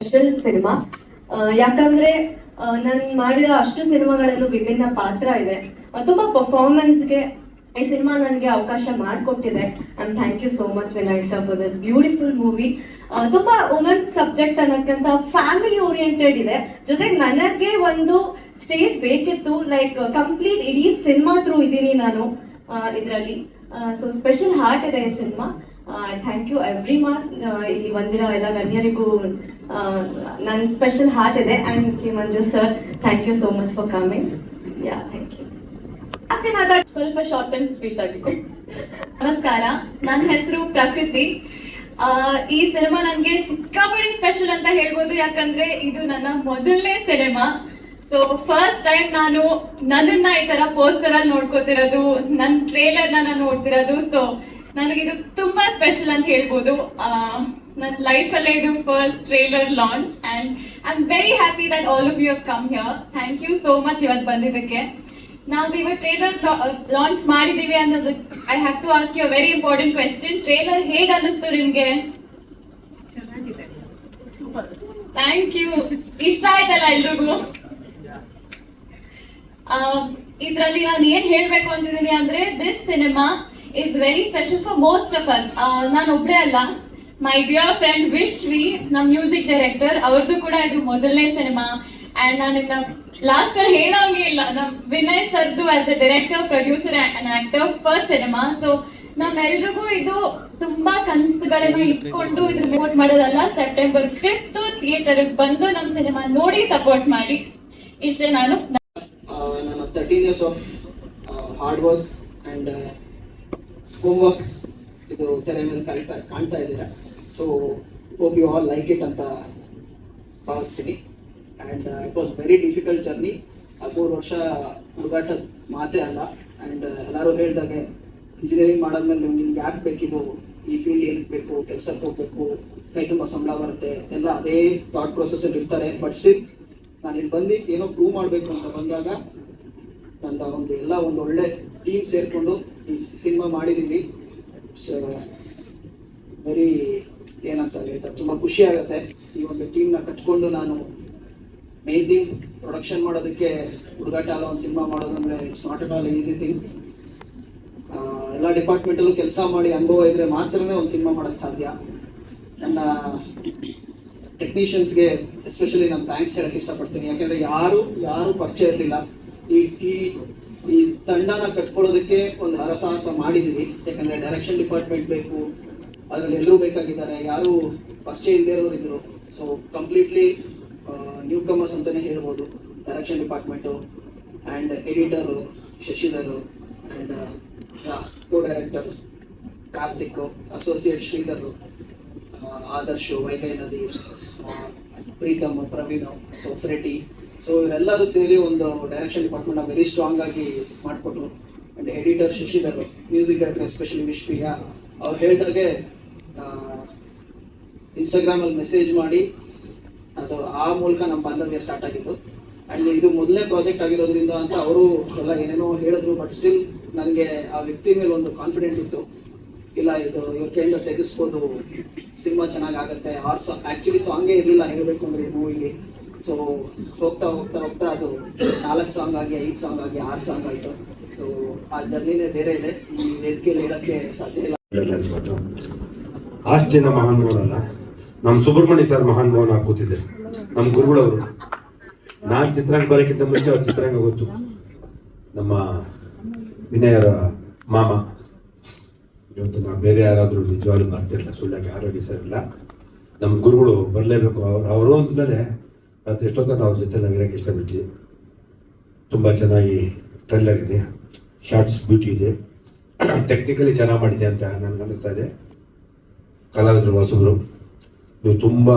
Special cinema. ಯಾಕಂದ್ರೆ ನಾನು ಮಾಡಿರೋ ಅಷ್ಟು ಸಿನಿಮಾಗಳಲ್ಲೂ ವಿಭಿನ್ನ ಪಾತ್ರ ಇದೆ. ತುಂಬಾ ಪರ್ಫಾರ್ಮೆನ್ಸ್ಗೆ ಈ ಸಿನಿಮಾ ನನಗೆ ಅವಕಾಶ ಮಾಡಿಕೊಟ್ಟಿದೆ. I'm thank you so much Vinay sir for this beautiful movie ತುಂಬಾ ವುಮೆನ್ ಸಬ್ಜೆಕ್ಟ್ ಅನ್ನೋದಕ್ಕಿಂತ ಫ್ಯಾಮಿಲಿ ಓರಿಯೆಂಟೆಡ್ ಇದೆ. ಜೊತೆಗೆ ನನಗೆ ಒಂದು ಸ್ಟೇಜ್ ಬೇಕಿತ್ತು ಲೈಕ್ ಕಂಪ್ಲೀಟ್ ಇಡೀ ಸಿನಿಮಾ ಥ್ರೂ ಇದ್ದೀನಿ ನಾನು ಇದರಲ್ಲಿ. ಸೊ ಸ್ಪೆಷಲ್ ಹಾರ್ಟ್ ಇದೆ ಈ cinema. Thank you every month ಇಲ್ಲಿ ಬಂದಿರೋ ಎಲ್ಲ ಗಣ್ಯರಿಗೂ ನನ್ನ ಸ್ಪೆಷಲ್ ಹಾರ್ಟ್ ಇದೆ. And K Manju sir thank you so much for coming yeah thank you ಜಾಸ್ತಿ ಮಾತಾಡಿ ಸ್ವಲ್ಪ ಶಾರ್ಟ್ ಟೈಮ್ ಸ್ವೀಟ್ ಆಗಿದೆ ನಮಸ್ಕಾರ. ನನ್ನ ಹೆಸರು ಪ್ರಕೃತಿ. ಆ, ಈ ಸಿನಿಮಾ ನನಗೆ ಸಿಕ್ಕಾಪಡಿ ಸ್ಪೆಷಲ್ ಅಂತ ಹೇಳ್ಬೋದು. ಯಾಕಂದ್ರೆ ಇದು ನನ್ನ ಮೊದಲನೇ ಸಿನಿಮಾ ಸೊ ಫಸ್ಟ್ ಟೈಮ್ ನಾನು ನನ್ನನ್ನ ಈ ತರ ಪೋಸ್ಟರ್ ಅಲ್ಲಿ ನೋಡ್ಕೋತಿರೋದು ನನ್ನ ಟ್ರೇಲರ್ ನಾನು ನೋಡ್ತಿರೋದು. ಸೊ ನನಗಿದು ತುಂಬಾ ಸ್ಪೆಷಲ್ ಅಂತ ಹೇಳ್ಬೋದು. ನನ್ನ ಲೈಫಲ್ಲೇ ಇದು first trailer launch and I am very happy that all of you have come here thank you so much ಇವತ್ತು ಬಂದಿದ್ದಕ್ಕೆ. ನಾವು ಇವತ್ತು ಟ್ರೇಲರ್ ಲಾಂಚ್ ಮಾಡಿದ್ದೀವಿ ಅನ್ನೋದು I have to ask you very important question trailer ಹೇಗೆ ಅನ್ನಿಸ್ತು ನಿಮಗೆ? ಥ್ಯಾಂಕ್ ಯು ಇಷ್ಟ ಆಯ್ತಲ್ಲ ಎಲ್ರಿಗೂ? ಇದರಲ್ಲಿ ನಾನು ಏನ್ ಹೇಳ್ಬೇಕು ಅಂತಿದ್ದೀನಿ ಅಂದ್ರೆ this cinema is very special for most of us ನಾನು ಒಬ್ಬಳೇ ಅಲ್ಲ. ಮೈ ಡಿಯರ್ ಫ್ರೆಂಡ್ ವಿಶ್ವಿ ನಮ್ಮ ಮ್ಯೂಸಿಕ್ ಡೈರೆಕ್ಟರ್ ಅವ್ರದ್ದು ಕೂಡ ಇದು ಮೊದಲನೇ ಸಿನಿಮಾ ಆ್ಯಂಡ್ ನಾನು ಇನ್ನ ಲಾಸ್ಟ್ ಅಲ್ಲಿ ಹೇಳೋಂಗೆ ಇಲ್ಲ. ನಮ್ ವಿನಯ್ ಸರ್ದು as a director producer and actor first cinema so ನಮ್ಮೆಲ್ರಿಗೂ ಇದು ತುಂಬಾ ಕನಸುಗಳನ್ನು ಇಟ್ಕೊಂಡು ಇದು ಸಪೋರ್ಟ್ ಮಾಡೋದಲ್ಲ. ಸೆಪ್ಟೆಂಬರ್ ಫಿಫ್ತ್ ಥಿಯೇಟರ್ ಬಂದು ನಮ್ಮ ಸಿನಿಮಾ ನೋಡಿ ಸಪೋರ್ಟ್ ಮಾಡಿ. ಇಷ್ಟೇ ನಾನು. ನನ್ನ thirteen years of hard work and home work ಇದು ತೆರೆ ಮೇಲೆ ಕಾಣ್ತಾ ಕಾಣ್ತಾ ಇದ್ದೀರಾ? So hope you all like it ಅಂತ ಭಾವಿಸ್ತೀನಿ. And it was very difficult journey ಹದಿಮೂರು ವರ್ಷ ಹುಡುಗಾಟದ ಮಾತೇ ಅಲ್ಲ. ಆ್ಯಂಡ್ ಎಲ್ಲರೂ ಹೇಳಿದಾಗೆ ಇಂಜಿನಿಯರಿಂಗ್ ಮಾಡಾದ್ಮೇಲೆ ನಿಮ್ಗೆ ಯಾಕೆ ಬೇಕಿದು ಈ ಫೀಲ್ಡ್ ಏನಕ್ಕೆ ಬೇಕು? ಕೆಲಸಕ್ಕೆ ಹೋಗ್ಬೇಕು? ಕೈ ತುಂಬ ಸಂಬಳ ಬರುತ್ತೆ? ಎಲ್ಲ ಅದೇ ಥಾಟ್ ಪ್ರೊಸೆಸಲ್ಲಿ ಇರ್ತಾರೆ ಬಟ್ ಸ್ಟಿಲ್ ನಾನು ಇಲ್ಲಿ ಬಂದು ಏನೋ ಪ್ರೂವ್ ಮಾಡಬೇಕು ಅಂತ ಬಂದಾಗ ನನ್ನ ಒಂದು ಎಲ್ಲ ಒಂದು ಒಳ್ಳೆ ಟೀಮ್ ಸೇರಿಕೊಂಡು ಈ ಸಿನಿಮಾ ಸೊ ವೆರಿ ಏನಂತ ಹೇಳ್ತಾರೆ ತುಂಬ ಖುಷಿ ಆಗುತ್ತೆ. ಈ ಒಂದು ಟೀಮ್ನ ಕಟ್ಕೊಂಡು ನಾನು ಮೇನ್ ಥಿಂಗ್ ಪ್ರೊಡಕ್ಷನ್ ಮಾಡೋದಕ್ಕೆ ಹುಡುಗಾಟ ಅಲ್ಲ, ಒಂದು ಸಿನಿಮಾ ಮಾಡೋದಂದ್ರೆ it's not at all easy thing ಎಲ್ಲ ಡಿಪಾರ್ಟ್ಮೆಂಟಲ್ಲೂ ಕೆಲಸ ಮಾಡಿ ಅನುಭವ ಇದ್ರೆ ಮಾತ್ರನೇ ಒಂದು ಸಿನಿಮಾ ಮಾಡೋಕ್ಕೆ ಸಾಧ್ಯ. ನನ್ನ ಟೆಕ್ನಿಷಿಯನ್ಸ್ಗೆ ಎಸ್ಪೆಷಲಿ ನಾನು ಥ್ಯಾಂಕ್ಸ್ ಹೇಳಕ್ಕೆ ಇಷ್ಟಪಡ್ತೀನಿ. ಯಾಕೆಂದ್ರೆ ಯಾರು ಯಾರು ಪರಿಚಯ ಇರಲಿಲ್ಲ. ಈ ಈ ಈ ತಂಡನ ಕಟ್ಕೊಳ್ಳೋದಕ್ಕೆ ಒಂದು ಹರಸಾಹಸ ಮಾಡಿದ್ದೀವಿ ಯಾಕಂದ್ರೆ ಡೈರೆಕ್ಷನ್ ಡಿಪಾರ್ಟ್ಮೆಂಟ್ ಬೇಕು, ಅದರಲ್ಲಿ ಎಲ್ಲರೂ ಬೇಕಾಗಿದ್ದಾರೆ, ಯಾರು ಪರಿಚಯ ಇಲ್ಲದೆ ಇರೋರು ಇದ್ರು. ಸೊ ಕಂಪ್ಲೀಟ್ಲಿ ನ್ಯೂ ಕಮರ್ಸ್ ಅಂತಲೇ ಹೇಳ್ಬೋದು. Direction department and editor Shashidhar and co director Karthik associate Shridhar Adarsh ವೈಕೈ ನದಿ Preetham, Praveen so Freddy so ಇವರೆಲ್ಲರೂ ಸೇರಿ ಒಂದು ಡೈರೆಕ್ಷನ್ ಡಿಪಾರ್ಟ್ಮೆಂಟ್ ವೆರಿ ಸ್ಟ್ರಾಂಗ್ ಆಗಿ ಮಾಡಿಕೊಟ್ರು. And editor Shashidhar music director especially ವಿಶ್ವಿಯ ಅವ್ರು ಹೇಳ್ದಾಗೆ ಇನ್ಸ್ಟಾಗ್ರಾಮಲ್ಲಿ ಮೆಸೇಜ್ ಮಾಡಿ, ಅದು ಆ ಮೂಲಕ ನಮ್ಮ ಬಾಂಧವ್ಯ ಸ್ಟಾರ್ಟ್ ಆಗಿದ್ದು. ಆ್ಯಂಡ್ ಇದು ಮೊದಲನೇ ಪ್ರಾಜೆಕ್ಟ್ ಆಗಿರೋದ್ರಿಂದ ಅಂತ ಅವರು ಎಲ್ಲ ಏನೇನೋ ಹೇಳಿದ್ರು ಬಟ್ ಸ್ಟಿಲ್ ನನಗೆ ಆ ವ್ಯಕ್ತಿ ಮೇಲೆ ಒಂದು ಕಾನ್ಫಿಡೆಂಟ್ ಇತ್ತು. ಇಲ್ಲ, ಇದು ಇವ್ರ ಕೈಯಿಂದ ತೆಗೆಸ್ಬೋದು, ಸಿನಿಮಾ ಚೆನ್ನಾಗಿ ಆಗುತ್ತೆ ಆರ್ ಸಾ ಆ್ಯಕ್ಚುಲಿ ಸಾಂಗೇ ಇರಲಿಲ್ಲ, ಹೇಳಬೇಕು ಅಂದರೆ ಮೂವಿಗೆ ಸೊ ಹೋಗ್ತಾ ಹೋಗ್ತಾ ಹೋಗ್ತಾ ಅದು ನಾಲ್ಕು ಸಾಂಗ್ ಆಗಿ, ಐದು ಸಾಂಗ್ ಆಗಿ, ಆರು ಸಾಂಗ್ ಆಯಿತು. ಸೊ ಆ ಜರ್ನಿನೇ ಬೇರೆ ಇದೆ. ಈ ವೇದಿಕೆಯಲ್ಲಿ ಹೇಳೋಕ್ಕೆ ಸಾಧ್ಯ ಇಲ್ಲ. ಜನ ಮಹಾನ್ ಮೋಹನಲ್ಲ ನಮ್ಮ ಸುಬ್ರಹ್ಮಣ್ಯ ಸರ್ ಮಹಾನ್ ಭವನ ಕೂತಿದ್ದೆ. ನಮ್ಮ ಗುರುಗಳವರು. ನಾನು ಚಿತ್ರಾಂಗ ಬರೋಕ್ಕಿಂತ ಮುಂಚೆ ಅವ್ರ ಚಿತ್ರಾಂಗ ಗೊತ್ತು. ನಮ್ಮ ವಿನಯರ ಮಾಮ. ಇವತ್ತು ನಾವು ಬೇರೆ ಯಾರಾದರೂ ನಿಜವಾಗ್ಲೂ ಬರ್ತಿರಲಿಲ್ಲ. ಸುಳ್ಳಕ್ಕೆ ಆರೋಗ್ಯ ಸರಿಲ್ಲ ನಮ್ಮ ಗುರುಗಳು ಬರಲೇಬೇಕು. ಅವ್ರು ಅವರು ಅಂದಮೇಲೆ ಅದು ಎಷ್ಟೊತ್ತ ನಾವು ಜೊತೆ ನಗರಕ್ಕೆ ಇಷ್ಟಪಡ್ತೀವಿ ತುಂಬ ಚೆನ್ನಾಗಿ ಟ್ರೈಲರ್ ಇದೆ ಶಾರ್ಟ್ಸ್ ಬ್ಯೂಟಿ ಇದೆ. ಟೆಕ್ನಿಕಲಿ ಚೆನ್ನಾಗಿ ಮಾಡಿದೆ ಅಂತ ನನಗೆ ಅನ್ನಿಸ್ತಾ ಇದೆ. ಕಲಾವಿದರು, ಹೊಸಬ್ರು. ನೀವು ತುಂಬ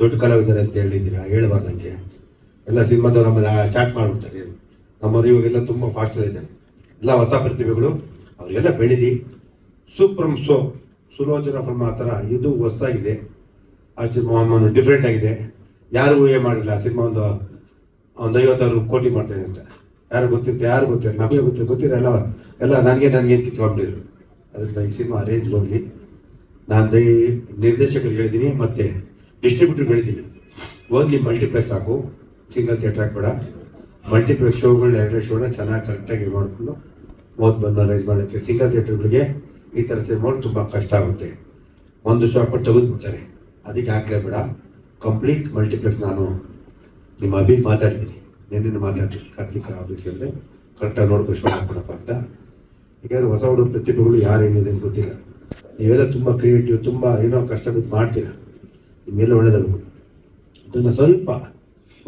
ದೊಡ್ಡ ಕಲಾವಿದರು ಅಂತ ಹೇಳಿದ್ದೀರಾ ಹೇಳ್ಬಾರ್ದು ನನಗೆ ಎಲ್ಲ ಸಿನಿಮಾದವ್ರು ನಮ್ಮಲ್ಲಿ ಚಾಟ್ ಮಾಡ್ಬಿಡ್ತಾರೆ. ನಮ್ಮವ್ರು ಇವಾಗೆಲ್ಲ ತುಂಬ ಫಾಸ್ಟ್ ಇದ್ದಾರೆ. ಎಲ್ಲ ಹೊಸ ಪ್ರತಿಭೆಗಳು. ಅವರೆಲ್ಲ ಬೆಳೆದಿ. ಸೂಪ್ರಮ್ ಸೋ ಸುಲೋಚನಾ ಫ್ರಮ್ ಆ ಥರ ಇದು ಹೊಸದಾಗಿದೆ. ಅಷ್ಟು ಡಿಫ್ರೆಂಟ್ ಆಗಿದೆ. ಯಾರು ಊಹೆ ಮಾಡಿಲ್ಲ ಸಿನಿಮಾ ಒಂದು ಒಂದು ಐವತ್ತಾರು ಕೋಟಿ ಮಾಡ್ತೇನೆ ಅಂತ. ಯಾರು ಗೊತ್ತಿತ್ತು ಯಾರು ಗೊತ್ತಿಲ್ಲ, ನಮಗೆ ಗೊತ್ತಿಲ್ಲ ಗೊತ್ತಿರ ಎಲ್ಲ ಎಲ್ಲ ನನಗೆ ನನಗೆ ಕಿತ್ಕೊಂಡಿದ್ರು ಅದಕ್ಕೆ ಈ ಸಿನಿಮಾ ಅರೇಂಜ್ ಹೋಗಲಿ ನಾನು ದೈ, ನಿರ್ದೇಶಕರಿಗೆ ಹೇಳಿದ್ದೀನಿ ಮತ್ತೆ ಡಿಸ್ಟ್ರಿಬ್ಯೂಟರ್ ಹೇಳಿದ್ದೀನಿ ಓನ್ಲಿ ಮಲ್ಟಿಪ್ಲೆಕ್ಸ್ ಹಾಕು ಸಿಂಗಲ್ ಥಿಯೇಟರ್ ಹಾಕ್ಬೇಡ. ಮಲ್ಟಿಪ್ಲೆಕ್ಸ್ ಶೋಗಳು ಎರಡೇ ಶೋನ ಚೆನ್ನಾಗಿ ಕರೆಕ್ಟಾಗಿ ಮಾಡಿಕೊಂಡು ಓದ್ ಬಂದು ರೈಸ್ ಮಾಡೋಕ್ಕೆ ಸಿಂಗಲ್ ಥಿಯೇಟರ್ಗಳಿಗೆ ಈ ಥರ ಸಿನಿಮಾಗಳು ತುಂಬ ಕಷ್ಟ ಆಗುತ್ತೆ. ಒಂದು ಶೋ ಹಾಕ್ಬಿಟ್ಟು ತೆಗೆದುಬಿಡ್ತಾರೆ. ಅದಕ್ಕೆ ಹಾಕಲೇಬೇಡ. ಕಂಪ್ಲೀಟ್ ಮಲ್ಟಿಪ್ಲೆಕ್ಸ್ ನಾನು ನಿಮ್ಮ ಅಭಿ ಮಾತಾಡ್ತೀನಿ. ನಿನ್ನೆ ಮಾತಾಡ್ತೀನಿ. ಕಾರ್ತಿಕ ಆಫೀಸಲ್ಲೇ ಕರೆಕ್ಟಾಗಿ ನೋಡ್ಕೊಂಡು ಶೋ ಮಾಡ್ಕೊಡಪ್ಪ ಅಂತ. ಯಾಕಂದ್ರೆ ಹೊಸ ಹುಡುಗ ಪ್ರತಿಭೆಗಳು ಯಾರು ಏನಿದೆ ಅಂತ ಗೊತ್ತಿಲ್ಲ. ನೀವೆಲ್ಲ ತುಂಬ ಕ್ರಿಯೇಟಿವ್ ತುಂಬ ಏನೋ ಕಷ್ಟಪಟ್ಟು ಮಾಡ್ತೀರ. ನಿಮ್ಮೆಲ್ಲ ಒಳ್ಳೇದಾಗಬೇಕು ಇದನ್ನು ಸ್ವಲ್ಪ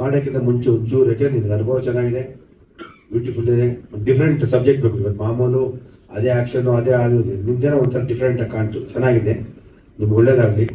ಮಾಡೋಕ್ಕಿಂತ ಮುಂಚೆ ಒಂಚೂರು ಯಾಕೆ, ನಿನಗೆ ಅನುಭವ ಚೆನ್ನಾಗಿದೆ. ಬ್ಯೂಟಿಫುಲ್ ಇದೆ. ಡಿಫ್ರೆಂಟ್ ಸಬ್ಜೆಕ್ಟ್ ಬೇಕು. ಇವತ್ತು ಮಾಮೂಲು, ಅದೇ ಆ್ಯಕ್ಷನು ಅದೇ ಆಡೋದು ನಿಮ್ಮ ಜನ ಒಂಥರ ಡಿಫ್ರೆಂಟಾಗಿ ಕಾಣ್ತು. ಚೆನ್ನಾಗಿದೆ. ನಿಮ್ಗೆ ಒಳ್ಳೇದಾಗಲಿ.